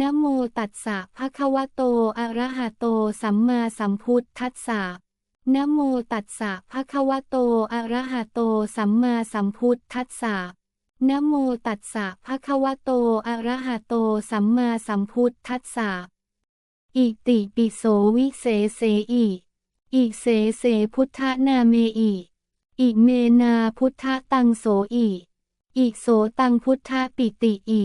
นะโมตัสสะภะคะวะโต อะระหะโต สัมมาสัมพุทธัสสะนะโมตัสสะภะคะวะโต อะระหะโต สัมมาสัมพุทธัสสะนะโมตัสสะภะคะวะโต อะระหะโต สัมมาสัมพุทธัสสะอิติปิโสวิเศษเสอิอิเสเสพุทธนาเมอิอิเมนาพุทธตังโสอิอิโสตังพุทธปิติอิ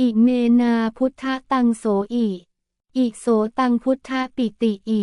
อิเมนาพุทธตังโสอิ อิโสตังพุทธปิติอิ